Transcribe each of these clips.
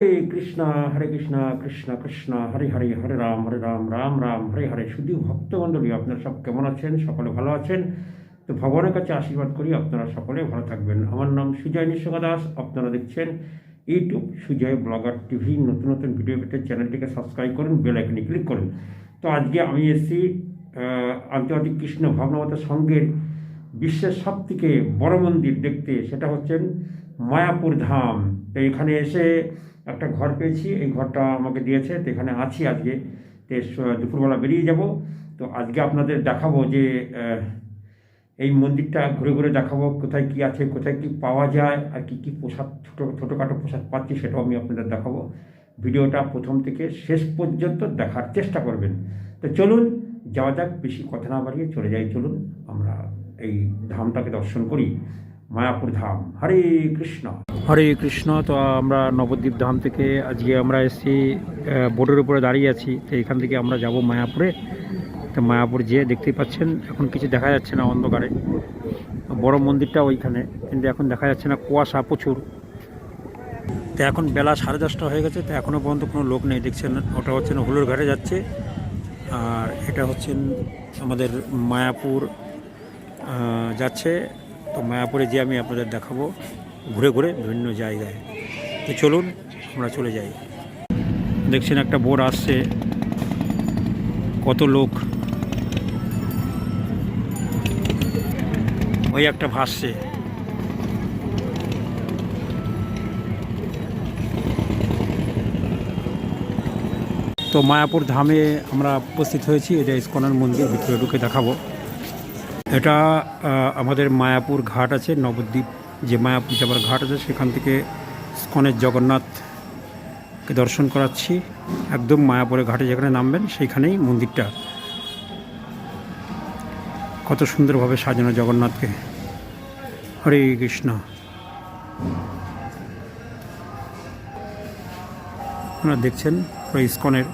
হরে কৃষ্ণ হরে কৃষ্ণ কৃষ্ণ কৃষ্ণ, হরে হরে হরে রাম হরে রাম রাম রাম, হরে হরে। শুধু ভক্তমণ্ডলী, আপনারা সব কেমন আছেন? সকলে ভালো আছেন? তো ভগবানের কাছে আশীর্বাদ করি আপনারা সকলে ভালো থাকবেন। আমার নাম সুজয় নিঃসকা দাস, আপনারা দেখছেন ইউটিউব সুজয় ব্লগার টিভি। নতুন নতুন ভিডিও পেতে চ্যানেলটিকে সাবস্ক্রাইব করুন, বেল আইকনে ক্লিক করুন। তো আজকে আমি এসেছি আন্তর্জাতিক কৃষ্ণ ভাবনামত সংঘের বিশ্বের সব থেকে বড় মন্দির দেখতে। সেটা হচ্ছেন মায়াপুর ধাম। তো এখানে এসে একটা ঘর পেয়েছি, এই ঘরটা আমাকে দিয়েছে, তো এখানে আছি আজকে। তো দুপুরবেলা বেরিয়ে যাব। তো আজকে আপনাদের দেখাবো যে এই মন্দিরটা ঘুরে ঘুরে দেখাবো, কোথায় কি আছে, কোথায় কি পাওয়া যায়, আর কি কি প্রসাদ, ছোটো, ছোটোখাটো প্রসাদ পাচ্ছি সেটাও আমি আপনাদের দেখাবো। ভিডিওটা প্রথম থেকে শেষ পর্যন্ত দেখার চেষ্টা করবেন। তো চলুন, যাওয়া যাক, বেশি কথা না বাড়িয়ে চলে যাই। চলুন, আমরা এই ধামটাকে দর্শন করি। মায়াপুর ধাম। হরে কৃষ্ণ। হরে কৃষ্ণ, তো আমরা নবদ্বীপ ধাম থেকে আজকে আমরা এসেছি বোর্ডের উপরে দাঁড়িয়ে আছি, তো এখান থেকে আমরা যাব মায়াপুরে। তো মায়াপুর যেয়ে দেখতেই পাচ্ছেন, এখন কিছু দেখা যাচ্ছে না অন্ধকারে। বড় মন্দিরটা ওইখানে, কিন্তু এখন দেখা যাচ্ছে না, কুয়াশা প্রচুর। তো এখন বেলা সাড়ে দশটা হয়ে গেছে, তো এখনও পর্যন্ত কোনো লোক নেই, দেখছেন, ওটা হচ্ছে না হুলোর ঘাটে যাচ্ছে। আর এটা হচ্ছেন আমাদের মায়াপুর যাচ্ছে তো মায়াপুরে যে আমি আপনাদের দেখাবো ঘুরে ঘুরে বিভিন্ন জায়গায়। তো চলুন, আমরা চলে যাই। দেখছেন একটা বোর আসছে। কত লোক। ওই একটা ভাসছে। তো মায়াপুর ধামে আমরা উপস্থিত হয়েছি। এটা ইস্কনের মন্দির, ভিতরে ঢুকে দেখাবো। এটা আমাদের মায়াপুর ঘাট আছে, নবদ্বীপ, যে মায়াপুর যাবার ঘাট আছে, সেখান থেকে স্কনের জগন্নাথকে দর্শন করাচ্ছি। একদম মায়াপুরের ঘাটে যেখানে নামবেন, সেইখানেই মন্দিরটা। কত সুন্দরভাবে সাজানো জগন্নাথকে। হরে কৃষ্ণ। আপনারা দেখছেন পুরো ইস্কনের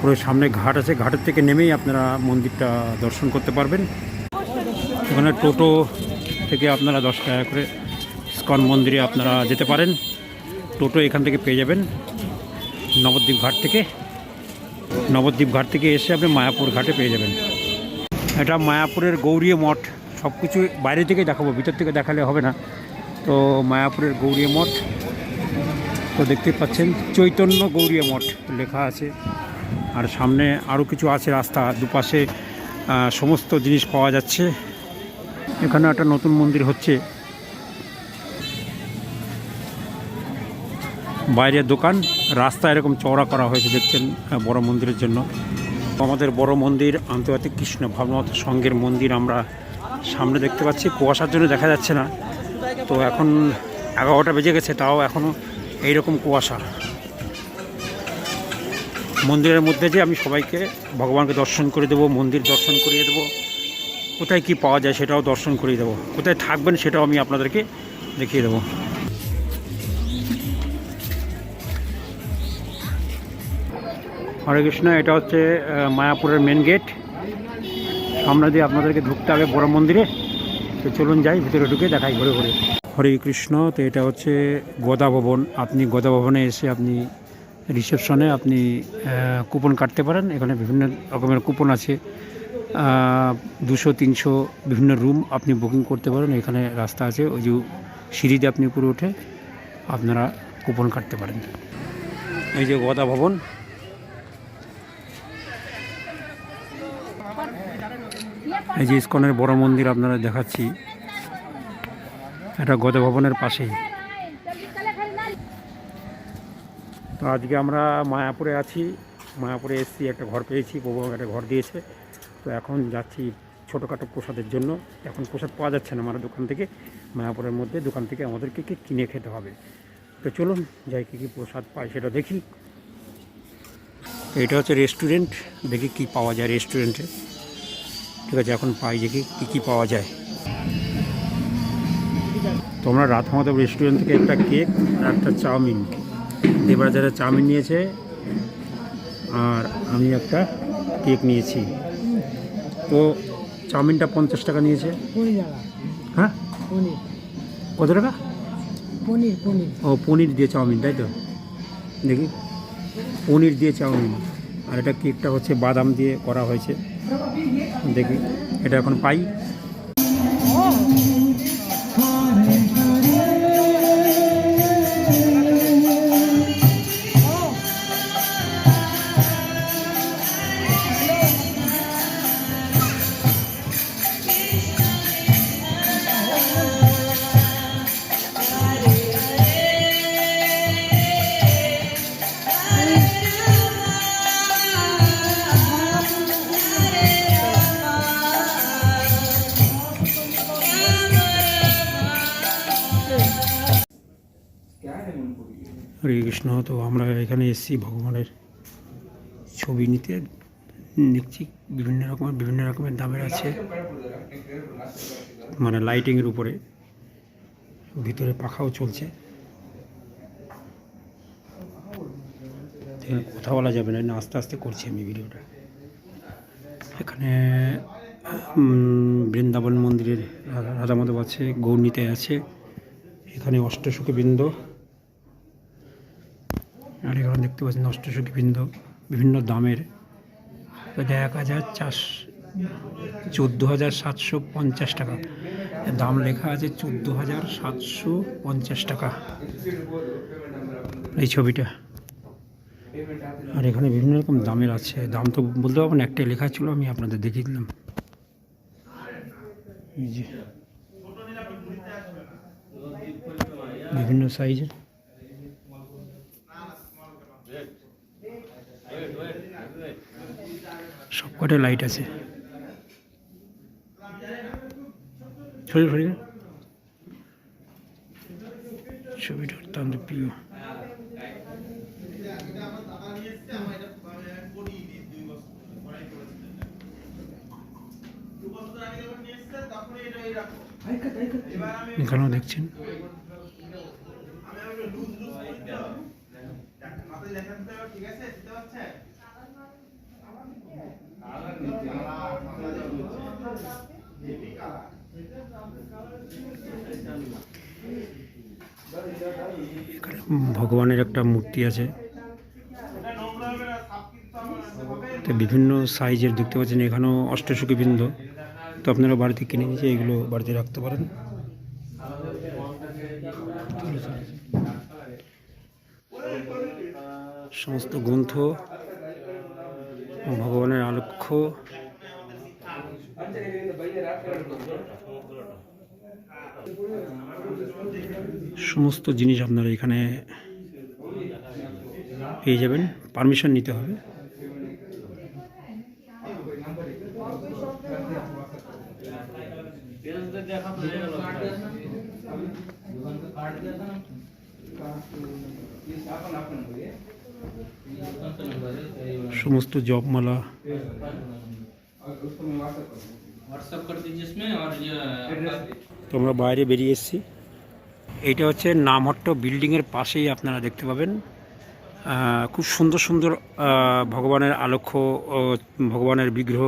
পুরো সামনে ঘাট আছে, ঘাটের থেকে নেমেই আপনারা মন্দিরটা দর্শন করতে পারবেন। এখানে টোটো থেকে আপনারা দশ টাকা করে স্কন মন্দিরে আপনারা যেতে পারেন। টোটো এখান থেকে পেয়ে যাবেন নবদ্বীপ ঘাট থেকে। নবদ্বীপ ঘাট থেকে এসে আপনি মায়াপুর ঘাটে পেয়ে যাবেন। এটা মায়াপুরের গৌরী মঠ। সব কিছু বাইরে থেকে দেখাবো, ভিতর থেকে দেখালে হবে না। তো মায়াপুরের গৌরীয় মঠ। তো দেখতে পাচ্ছেন, চৈতন্য গৌরীয় মঠ লেখা আছে। আর সামনে আরও কিছু আছে রাস্তা দুপাশে সমস্ত জিনিস পাওয়া যাচ্ছে। এখানে একটা নতুন মন্দির হচ্ছে। বাইরের দোকান, রাস্তা এরকম চওড়া করা হয়েছে দেখছেন বড় মন্দিরের জন্য। আমাদের বড় মন্দির আন্তর্জাতিক কৃষ্ণ ভাবনাথ সংঘের মন্দির আমরা সামনে দেখতে পাচ্ছি। কুয়াশার জন্য দেখা যাচ্ছে না। তো এখন এগারোটা বেজে গেছে, তাও এখনও এইরকম কুয়াশা। মন্দিরের মধ্যে যে আমি সবাইকে ভগবানকে দর্শন করে দেবো, মন্দির দর্শন করিয়ে দেবো, কোথায় কি পাওয়া যায় সেটাও দর্শন করিয়ে দেবো, কোথায় থাকবেন সেটাও আমি আপনাদেরকে দেখিয়ে দেবো। হরে কৃষ্ণ, এটা হচ্ছে মায়াপুরের মেন গেট সামনে দিয়ে আপনাদেরকে ঢুকতে হবে বড় মন্দিরে। তো চলুন যাই, ভিতরে ঢুকে দেখাই ঘুরে ঘুরে। হরে কৃষ্ণ, তো এটা হচ্ছে গদা ভবন। আপনি গদা ভবনে এসে আপনি রিসেপশনে আপনি কুপন কাটতে পারেন। এখানে বিভিন্ন রকমের কুপন আছে। দুশো, তিনশো বিভিন্ন রুম আপনি বুকিং করতে পারেন। এখানে রাস্তা আছে। ওই যে সিঁড়িতে আপনি উপরে উঠে আপনারা কুপন কাটতে পারেন। এই যে গদা ভবন। এই যে ইস্কনের বড় মন্দির আপনারা দেখাচ্ছি। এটা গদা ভবনের পাশেই। তো আজকে আমরা মায়াপুরে আছি। মায়াপুরে এসেছি, একটা ঘর পেয়েছি, বউ একটা ঘর দিয়েছে। তো এখন যাচ্ছি ছোটোখাটো প্রসাদের জন্য। এখন প্রসাদ পাওয়া যাচ্ছে না আমার দোকান থেকে। মায়াপুরের মধ্যে দোকান থেকে আমাদেরকে কি কিনে খেতে হবে। তো চলুন, যাই কী কী প্রসাদ পাই সেটা দেখি। এটা হচ্ছে রেস্টুরেন্ট। দেখি কি পাওয়া যায় রেস্টুরেন্টে। ঠিক আছে, এখন পাই, দেখি কী কী পাওয়া যায়। তোমরা রাত মাধব রেস্টুরেন্ট থেকে একটা কেক আর একটা চাউমিন দেবরাজারের চাউমিন নিয়েছে। আর আমি একটা কেক নিয়েছি। তো চাউমিনটা পঞ্চাশ টাকা নিয়েছে। হ্যাঁ? কত টাকা? পনির পনির। ও পনির দিয়ে চাউমিন তাই তো? দেখি। পনির দিয়ে চাউমিন। আর এটা কেকটা হচ্ছে বাদাম দিয়ে করা হয়েছে। দেখি। এটা এখন পাই। হরে কৃষ্ণ, তো আমরা এখানে এসেছি ভগবানের ছবি নিতে। দেখছি বিভিন্ন রকমের বিভিন্ন রকমের দামের আছে। মানে লাইটিংয়ের উপরে। ভিতরে পাখাও চলছে। কথা বলা যাবে না আস্তে আস্তে করছি আমি ভিডিওটা। এখানে বৃন্দাবন মন্দিরের রাধা রাধা মাধব আছে গৌরনীতে আছে। এখানে অষ্টসুখী বৃন্দ। আর এখানে দেখতে পাচ্ছেন অষ্টসুখী বৃন্দ বিভিন্ন দামের। এক হাজার চার চোদ্দ হাজার সাতশো পঞ্চাশ টাকা। দাম লেখা আছে চোদ্দ হাজার সাতশো পঞ্চাশ টাকা। এই ছবিটা। আর এখানে বিভিন্ন রকম দামের আছে। দাম তো বলতে পারব না, একটাই লেখা ছিল, আমি আপনাদের দেখিয়ে দিলাম। বিভিন্ন সাইজের। সব কটা লাইট আছে। Sorry sorry. প্রিয়। এখানেও দেখছেন। এখানে ভগবানের একটা মূর্তি আছে। তো বিভিন্ন সাইজের দেখতে পাচ্ছেন, এখানেও অষ্টসুখী বৃন্দ তো আপনারা বাড়িতে কিনে নিয়েছে এগুলো বাড়িতে রাখতে পারেন। সমস্ত গ্রন্থ ভগবানের আলক্ষ্য সমস্ত জিনিস আপনারা এখানে পেয়ে যাবেন। পারমিশন নিতে হবে। সমস্ত জবমালা তো আমরা বাইরে বেরিয়ে এসেছি। এটা হচ্ছে নামহট্ট বিল্ডিংয়ের পাশেই আপনারা দেখতে পাবেন। খুব সুন্দর সুন্দর ভগবানের আলক্ষ ভগবানের বিগ্রহ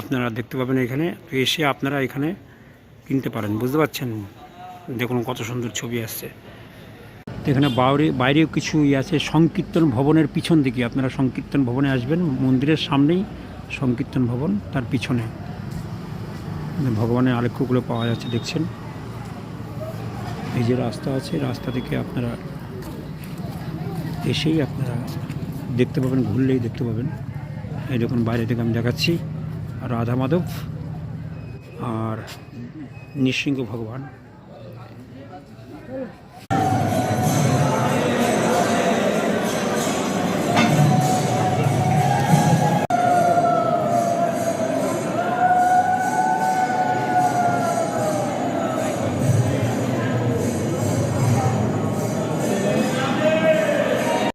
আপনারা দেখতে পাবেন এখানে। তো এসে আপনারা এখানে কিনতে পারেন। বুঝতে পারছেন? দেখুন কত সুন্দর ছবি আসছে। তো এখানে বাইরে, বাইরেও কিছু ইয়ে আছে, সংকীর্তন ভবনের পিছন দিকে। আপনারা সংকীর্তন ভবনে আসবেন, মন্দিরের সামনেই সংকীর্তন ভবন, তার পিছনে। ভগবানের আলেখ্যগুলো পাওয়া যাচ্ছে, দেখছেন? এই যে রাস্তা আছে, রাস্তা থেকে আপনারা এসেই আপনারা দেখতে পাবেন, ঘুরলেই দেখতে পাবেন। এই দেখুন, বাইরে থেকে আমি দেখাচ্ছি, রাধা মাধব আর নৃসিংহ ভগবান।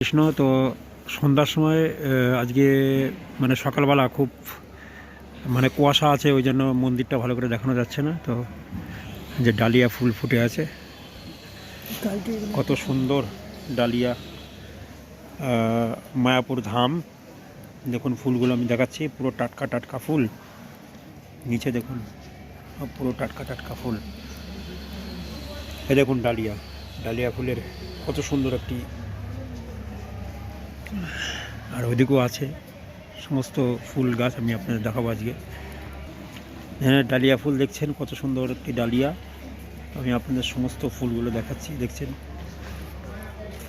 কৃষ্ণ, তো সন্ধ্যার সময় আজকে মানে সকালবেলা খুব মানে কুয়াশা আছে, ওই জন্য মন্দিরটা ভালো করে দেখানো যাচ্ছে না। তো যে ডালিয়া ফুল ফুটে আছে, কত সুন্দর ডালিয়া। মায়াপুর ধাম, দেখুন ফুলগুলো আমি দেখাচ্ছি, পুরো টাটকা টাটকা ফুল। নিচে দেখুন, পুরো টাটকা টাটকা ফুল। এ দেখুন ডালিয়া ডালিয়া ফুলের কত সুন্দর একটি আর ওইদিকেও আছে। সমস্ত ফুল গাছ আমি আপনাদের দেখাবো আজকে। হ্যাঁ ডালিয়া ফুল দেখছেন, কত সুন্দর একটি ডালিয়া। আমি আপনাদের সমস্ত ফুলগুলো দেখাচ্ছি, দেখছেন?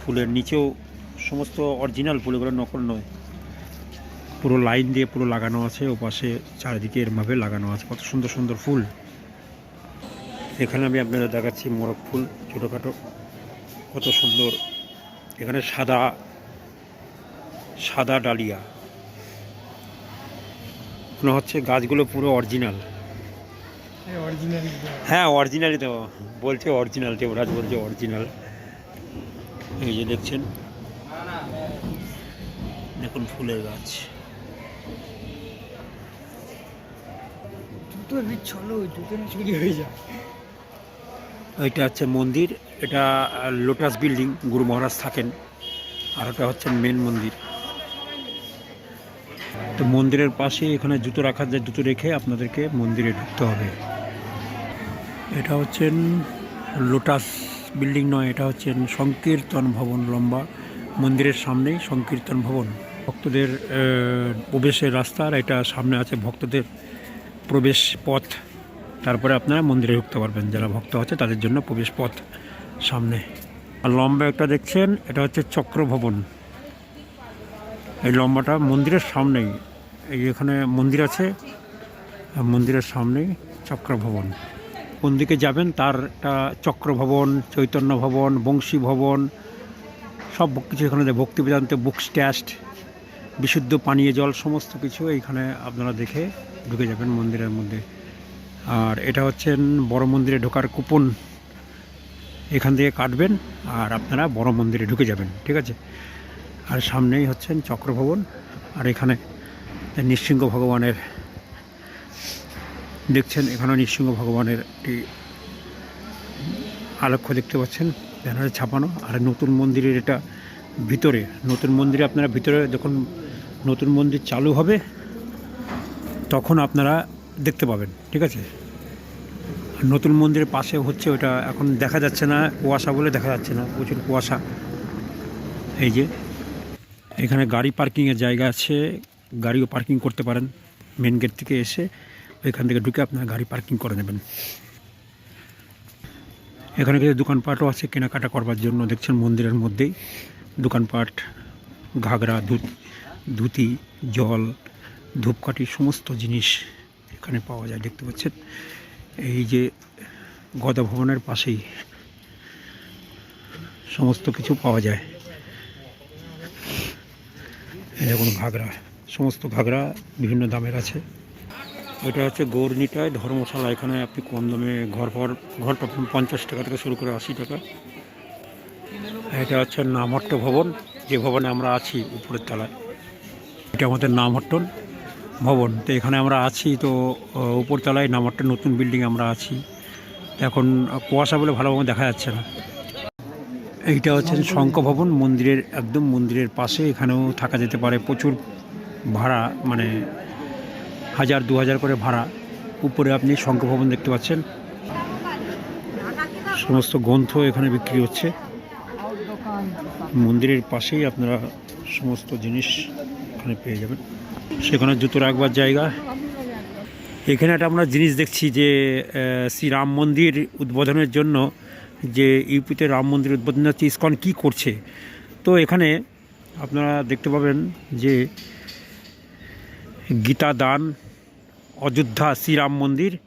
ফুলের নিচেও সমস্ত অরিজিনাল ফুলগুলো নকল নয়। পুরো লাইন দিয়ে পুরো লাগানো আছে ও পাশে চারিদিকে এরমভাবে লাগানো আছে। কত সুন্দর সুন্দর ফুল। এখানে আমি আপনাদের দেখাচ্ছি মোরগ ফুল, ছোটোখাটো। কত সুন্দর। এখানে সাদা সাদা ডালিয়া। মনে হচ্ছে গাছগুলো পুরো অরিজিনাল। হ্যাঁ অরিজিনালই তো বলছে অরিজিনাল দেবরাজ বলছে অরিজিনাল। এই যে দেখছেন। দেখুন ফুলের গাছ। জুতোর বিচ্ছন্ন জুতো চুরি হয়ে যায়। এটা হচ্ছে মন্দির এটা লোটাস বিল্ডিং গুরু মহারাজ থাকেন। আর ওটা হচ্ছে মেন মন্দির। তো মন্দিরের পাশে এখানে জুতো রাখার যে জুতো রেখে আপনাদেরকে মন্দিরে ঢুকতে হবে। এটা হচ্ছেন লোটাস বিল্ডিং নয়, এটা হচ্ছেন সংকীর্তন ভবন লম্বা। মন্দিরের সামনেই সংকীর্তন ভবন। ভক্তদের প্রবেশের রাস্তা, আর এটা সামনে আছে ভক্তদের প্রবেশ পথ। তারপরে আপনারা মন্দিরে ঢুকতে পারবেন, যারা ভক্ত আছে তাদের জন্য প্রবেশ পথ সামনে। আর লম্বা একটা দেখছেন, এটা হচ্ছে চক্র ভবন এই লম্বাটা মন্দিরের সামনেই। এই এখানে মন্দির আছে মন্দিরের সামনেই চক্র ভবন কোন দিকে যাবেন তার একটা চক্র ভবন চৈতন্য ভবন, বংশী ভবন, সব কিছু এখানে। ভক্তি বেদান্ত বুক স্ট্যাস্ট বিশুদ্ধ পানীয় জল, সমস্ত কিছু এইখানে আপনারা দেখে ঢুকে যাবেন মন্দিরের মধ্যে। আর এটা হচ্ছেন বড় মন্দিরে ঢোকার কুপন। এখান থেকে কাটবেন আর আপনারা বড় মন্দিরে ঢুকে যাবেন, ঠিক আছে? আর সামনেই হচ্ছেন চক্রভবন, আর এখানে নৃসিংহ ভগবানের, দেখছেন এখানে নৃসিংহ ভগবানের একটি আলক্ষ্য দেখতে পাচ্ছেন, ব্যানারে ছাপানো, আর নতুন মন্দিরের এটা ভিতরে, নতুন মন্দিরে আপনারা ভিতরে যখন নতুন মন্দির চালু হবে, তখন আপনারা দেখতে পাবেন, ঠিক আছে? নতুন মন্দিরের পাশে হচ্ছে ওটা এখন দেখা যাচ্ছে না, কুয়াশা বলে দেখা যাচ্ছে না, প্রচুর কুয়াশা। এই যে এখানে গাড়ি পার্কিংয়ের জায়গা আছে, গাড়িও পার্কিং করতে পারেন। মেন গেট থেকে এসে ওইখান থেকে ঢুকে আপনারা গাড়ি পার্কিং করে নেবেন। এখানে কিছু দোকানপাটও আছে কেনাকাটা করবার জন্য, দেখছেন মন্দিরের মধ্যেই। দোকানপাট, ঘাগরা ধুতি ধুতি, জল, ধূপকাঠি, সমস্ত জিনিস এখানে পাওয়া যায়, দেখতে পাচ্ছেন। এই যে গদা ভবনের পাশেই সমস্ত কিছু পাওয়া যায়। দেখুন ঘাগরা, সমস্ত ঘাগরা বিভিন্ন দামের আছে। এটা হচ্ছে গৌরনিটায় ধর্মশালা, এখানে আপনি কম দামে ঘর ঘর ঘর পাবেন পঞ্চাশ টাকা থেকে শুরু করে আশি টাকা। এটা হচ্ছে নামহট্ট ভবন, যে ভবনে আমরা আছি উপরের তলায়। এটা আমাদের নামহট্টন ভবন। তো এখানে আমরা আছি, তো উপরতলায় নামহট্ট নতুন বিল্ডিং আমরা আছি। এখন কুয়াশা বলে ভালোভাবে দেখা যাচ্ছে না। এইটা হচ্ছে শঙ্খ ভবন মন্দিরের একদম মন্দিরের পাশে এখানেও থাকা যেতে পারে প্রচুর ভাড়া মানে হাজার দু হাজার করে ভাড়া। উপরে আপনি শঙ্খ ভবন দেখতে পাচ্ছেন। সমস্ত গ্রন্থ এখানে বিক্রি হচ্ছে। মন্দিরের পাশেই আপনারা সমস্ত জিনিস এখানে পেয়ে যাবেন। সেখানে জুতো রাখবার জায়গা। এখানে একটা আমরা জিনিস দেখছি যে আহ, শ্রী রাম মন্দির উদ্বোধনের জন্য যে ইউপিতে রাম মন্দির উদ্বোধন হচ্ছে, ইস্কন কী করছে? তো এখানে আপনারা দেখতে পাবেন যে গীতা দান, অযোধ্যা শ্রীরাম মন্দির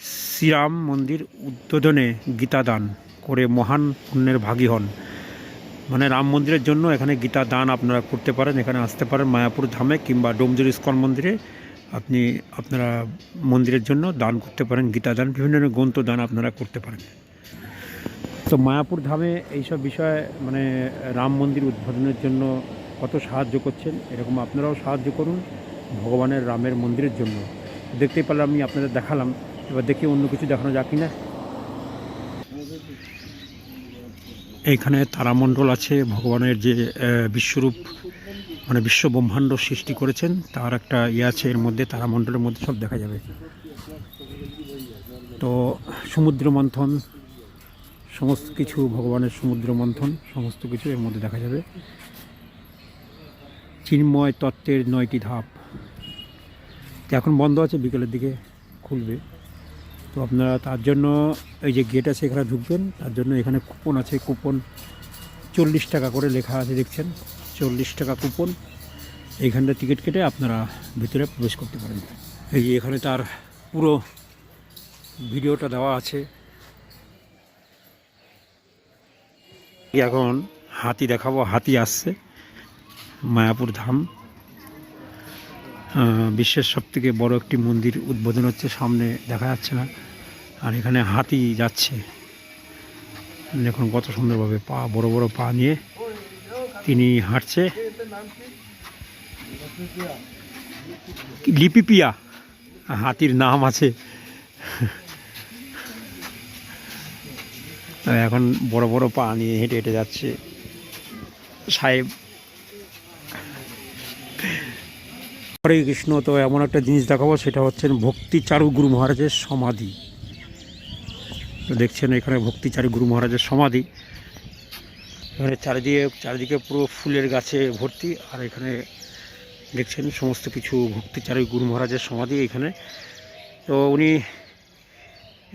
শ্রীরাম মন্দির উদ্বোধনে গীতা দান করে মহান পুণ্যের ভাগী হন। মানে রাম মন্দিরের জন্য এখানে গীতা দান আপনারা করতে পারেন, এখানে আসতে পারেন মায়াপুর ধামে কিংবা ডোমজুর ইস্কন মন্দিরে। আপনি, আপনারা মন্দিরের জন্য দান করতে পারেন, গীতা দান, বিভিন্ন ধরনের গ্রন্থ দান আপনারা করতে পারেন। তো মায়াপুর ধামে এইসব বিষয়ে মানে রাম মন্দির উদ্বোধনের জন্য কত সাহায্য করছেন? এরকম আপনারাও সাহায্য করুন ভগবানের রামের মন্দিরের জন্য। দেখতেই পারলাম আমি আপনাদের দেখালাম। এবার দেখি অন্য কিছু দেখানো যাক কি না এইখানে তারামণ্ডল আছে, ভগবানের যে বিশ্বরূপ মানে বিশ্ব ব্রহ্মাণ্ড সৃষ্টি করেছেন, তার একটা ইয়ে আছে এর মধ্যে, তারামণ্ডলের মধ্যে সব দেখা যাবে। তো সমুদ্র মন্থন সমস্ত কিছু ভগবানের সমুদ্র মন্থন, সমস্ত কিছু এর মধ্যে দেখা যাবে। চিন্ময় তত্ত্বের নয়টি ধাপ। এখন বন্ধ আছে, বিকেলের দিকে খুলবে। তো আপনারা তার জন্য এই যে গেট আছে, এখানে ঢুকবেন। তার জন্য এখানে কুপন আছে কুপন চল্লিশ টাকা করে লেখা আছে, দেখছেন? চল্লিশ টাকা কুপন এইখানটা টিকিট কেটে আপনারা ভিতরে প্রবেশ করতে পারেন। এই যে এখানে তার পুরো ভিডিওটা দেওয়া আছে। এখন হাতি দেখাবো, হাতি আসছে, মায়াপুর ধাম। বিশ্বের সব থেকে বড় একটি মন্দির উদ্বোধন হচ্ছে, সামনে দেখা যাচ্ছে না। আর এখানে হাতি যাচ্ছে। দেখুন কত সুন্দরভাবে পা, বড় বড় পা নিয়ে তিনি হাঁটছে। লিপিপিয়া হাতির নাম আছে। এখন বড় বড় পা নিয়ে হেঁটে হেঁটে যাচ্ছে। সাহেব। হরে কৃষ্ণ, তো এমন একটা জিনিস দেখাবো, সেটা হচ্ছে ভক্তিচারু গুরু মহারাজের সমাধি। দেখছেন এখানে ভক্তিচারু গুরু মহারাজের সমাধি। এখানে চারিদিকে চারিদিকে পুরো ফুলের গাছে ভর্তি, আর এখানে দেখছেন সমস্ত কিছু ভক্তিচারু গুরু মহারাজের সমাধি এখানে। তো উনি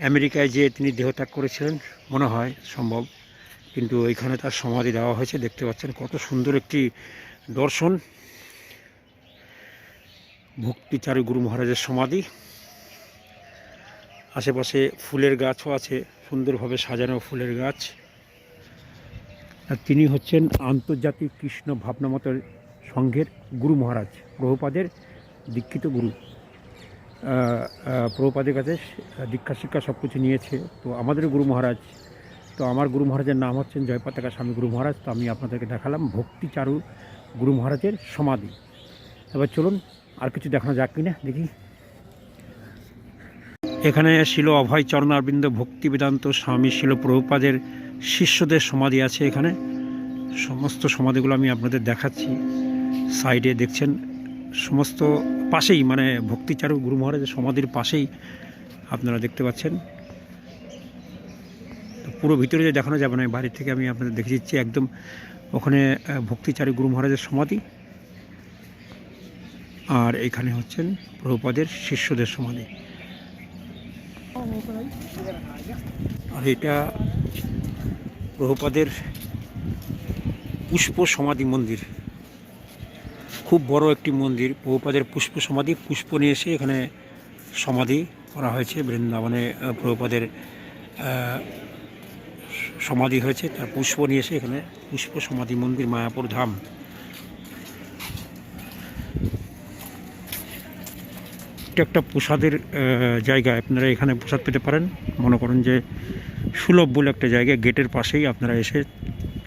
আমেরিকায় যে তিনি দেহত্যাগ করেছিলেন, মনে হয় সম্ভব। কিন্তু এখানে তার সমাধি দেওয়া হয়েছে। দেখতে পাচ্ছেন কত সুন্দর একটি দর্শন। ভক্তিচারী গুরু মহারাজের সমাধি। আশেপাশে ফুলের গাছও আছে, সুন্দরভাবে সাজানো ফুলের গাছ। আর তিনি হচ্ছেন আন্তর্জাতিক কৃষ্ণ ভাবনামত সংঘের গুরু মহারাজ, প্রভুপাদের দীক্ষিত গুরু। প্রভুপাদের কাছে দীক্ষা, শিক্ষা সব কিছু নিয়েছে। তো আমাদের গুরু মহারাজ। তো আমার গুরু মহারাজের নাম হচ্ছেন জয়পতাকা স্বামী গুরু মহারাজ। তো আমি আপনাদেরকে দেখালাম ভক্তিচারু গুরু মহারাজের সমাধি। এবার চলুন, আর কিছু দেখানো যাক কিনা, দেখি। এখানে ছিল অভয় চরণারবিন্দ ভক্তি বেদান্ত স্বামী ছিল প্রভুপাদের শিষ্যদের সমাধি আছে এখানে। সমস্ত সমাধিগুলো আমি আপনাদের দেখাচ্ছি। সাইডে দেখছেন সমস্ত পাশেই মানে ভক্তিচারু গুরু মহারাজের সমাধির পাশেই আপনারা দেখতে পাচ্ছেন। পুরো ভিতরে যে দেখানো যাবে না বাইরে থেকে আমি আপনাদের দেখে দিচ্ছি একদম ওখানে ভক্তিচারী গুরু মহারাজের সমাধি। আর এখানে হচ্ছেন প্রভুপাদের শিষ্যদের সমাধি। আর এটা প্রভুপাদের পুষ্প সমাধি মন্দির। খুব বড় একটি মন্দির, প্রভুপাদের পুষ্প সমাধি, পুষ্প নিয়ে এসে এখানে সমাধি করা হয়েছে। বৃন্দাবনে প্রভুপাদের সমাধি হয়েছে। তার পুষ্প নিয়ে এসে এখানে পুষ্প সমাধি মন্দির, মায়াপুর ধাম। এটা একটা প্রসাদের জায়গা। আপনারা এখানে প্রসাদ পেতে পারেন। মনে করেন যে সুলভ বলে একটা জায়গা। গেটের পাশেই আপনারা এসে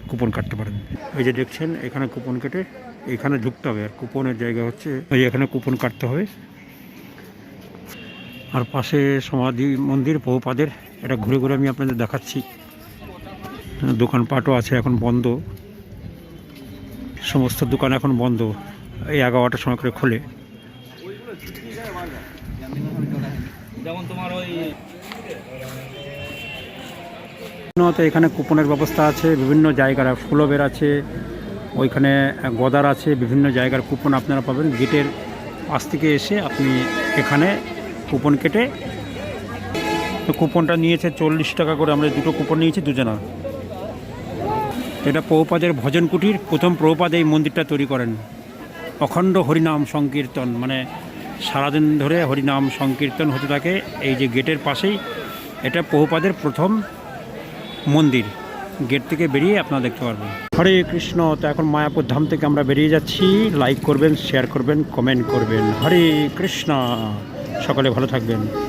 কুপন কাটতে পারেন। এই যে দেখছেন, এখানে কুপন কেটে এখানে ঢুকতে হবে। আর কুপনের জায়গা হচ্ছে ওই এখানে কুপন কাটতে হবে। আর পাশে সমাধি মন্দির, বহুপাদের। এটা ঘুরে ঘুরে আমি আপনাদের দেখাচ্ছি। দোকানপাটও আছে এখন বন্ধ। সমস্ত দোকান এখন বন্ধ। এই এগারোটার সময় করে খোলে। এখানে কুপনের ব্যবস্থা আছে, বিভিন্ন জায়গার সুলভের আছে। ওইখানে গদার আছে, বিভিন্ন জায়গার কুপন আপনারা পাবেন। গেটের পাশ থেকে এসে আপনি এখানে কুপন কেটে তো কুপনটা নিয়েছে চল্লিশ টাকা করে, আমরা দুটো কুপন নিয়েছি দুজনা। এটা প্রভুপাদের ভজন কুটির, প্রথম প্রভুপাদ এই মন্দিরটা তৈরি করেন। অখণ্ড হরিনাম সংকীর্তন মানে সারাদিন ধরে হরিনাম সংকীর্তন হতে থাকে এই যে গেটের পাশেই। এটা প্রভুপাদের প্রথম মন্দির। গেট থেকে বেরিয়ে আপনারা দেখতে পারবেন। হরে কৃষ্ণ, তো এখন মায়াপুর ধাম থেকে আমরা বেরিয়ে যাচ্ছি। লাইক করবেন শেয়ার করবেন কমেন্ট করবেন। হরে কৃষ্ণ। সকলে ভালো থাকবেন।